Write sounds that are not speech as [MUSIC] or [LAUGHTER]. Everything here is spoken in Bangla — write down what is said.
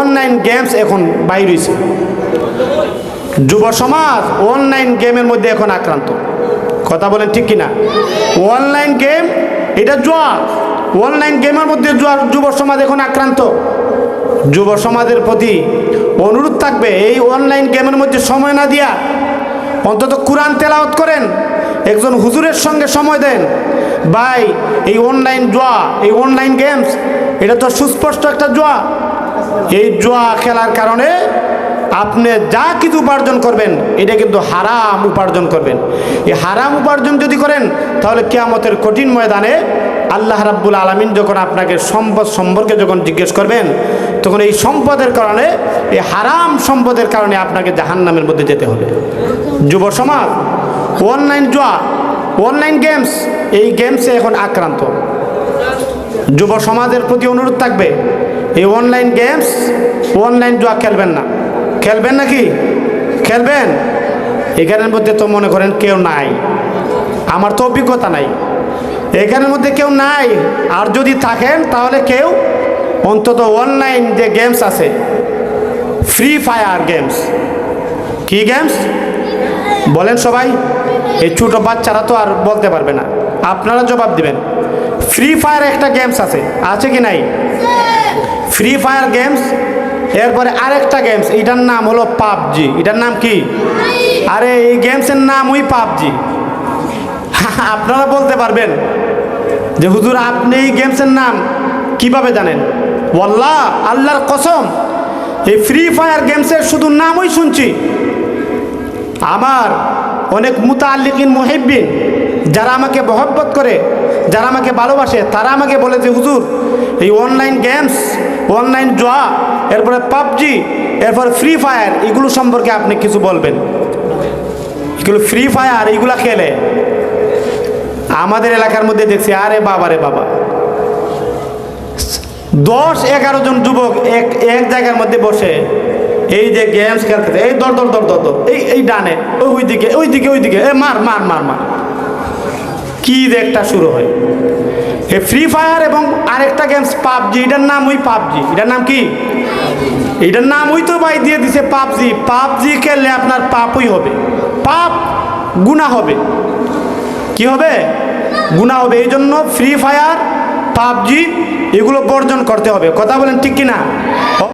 অনলাইন গেমস এখন বাইর হয়েছে যুব সমাজ অনলাইন গেমের মধ্যে এখন আক্রান্ত। কথা বলেন ঠিক কিনা? অনলাইন গেম এটা জুয়া। অনলাইন গেমের মধ্যে জোয়ার যুব সমাজ এখন আক্রান্ত। যুব সমাজের প্রতি অনুরোধ থাকবে, এই অনলাইন গেমের মধ্যে সময় না দিয়া অন্তত কোরআন তেলাওয়াত করেন, একজন হুজুরের সঙ্গে সময় দেন। ভাই, এই অনলাইন জোয়া, এই অনলাইন গেমস এটা তো সুস্পষ্ট একটা জুয়া। এই জুয়া খেলার কারণে আপনি যা কিছু উপার্জন করবেন, এটা কিন্তু হারাম উপার্জন করবেন। এই হারাম উপার্জন যদি করেন, তাহলে কেয়ামতের কঠিন ময়দানে আল্লাহ রাব্বুল আলমিন যখন আপনাকে সম্পদ সম্পর্কে যখন জিজ্ঞেস করবেন, তখন এই সম্পদের কারণে, এই হারাম সম্পদের কারণে আপনাকে জাহান্নামের মধ্যে যেতে হবে। যুব সমাজ অনলাইন জুয়া অনলাইন গেমস এই গেমসে এখন আক্রান্ত। যুব সমাজের প্রতি অনুরোধ থাকবে এই অনলাইন গেমস অনলাইন জুয়া খেলবেন না। খেলবেন নাকি? খেলবেন? এখানের মধ্যে তো মনে করেন কেউ নাই। আমার তো অভিজ্ঞতা নাই। এখানের মধ্যে কেউ নাই। আর যদি থাকেন, তাহলে কেউ অন্তত অনলাইন যে গেমস আছে ফ্রি ফায়ার গেমস কি গেমস বলেন সবাই। এই ছোটো বাচ্চারা তো আর বলতে পারবে না। আপনারা জবাব দিবেন। ফ্রি ফায়ার একটা গেমস আছে। আছে কি নাই? ফ্রি ফায়ার গেমস এরপরে আরেকটা গেমস এটার নাম হলো পাবজি। এটার নাম কি? আরে, এই গেমসের নাম ওই পাবজি। [LAUGHS] আপনারা বলতে পারবেন যে, হুজুর, আপনি এই গেমসের নাম কীভাবে জানেন? ওয়াল্লাহ, আল্লাহর কসম, এই ফ্রি ফায়ার গেমসের শুধু নামই শুনছি। আমার অনেক মুতাল্লিকিন মুহিব্বিন, যারা আমাকে মহব্বত করে, যারা আমাকে ভালোবাসে, তারা আমাকে বলে যে, হুজুর এই অনলাইন গেমস অনলাইন জোয়া এরপরে পাবজি এরপর ফ্রি ফায়ার এগুলো সম্পর্কে আপনি কিছু বলবেন। এগুলো ফ্রি ফায়ার এগুলা খেলে আমাদের এলাকার মধ্যে দেখছি, আরে বাবা রে বাবা। দশ, এগারো জন যুবক এক এক জায়গার মধ্যে বসে এই যে গেমস খেলতে এই দর দর দর দর এই এই ডানে ওই দিকে ওই দিকে ওই দিকে এ মার মার মার মার। কি যে একটা শুরু হয়। এই ফ্রি ফায়ার এবং আরেকটা গেমস পাবজি এটার নাম ওই পাবজি এটার নাম কি? এটার নাম ওই তো ভাই দিয়ে দিছে পাবজি পাবজি খেললে আপনার পাপই হবে। পাপ গুণা হবে। কি হবে? গুণা হবে। এই জন্য ফ্রি ফায়ার পাবজি এগুলো বর্জন করতে হবে। কথা বলেন ঠিক কিনা?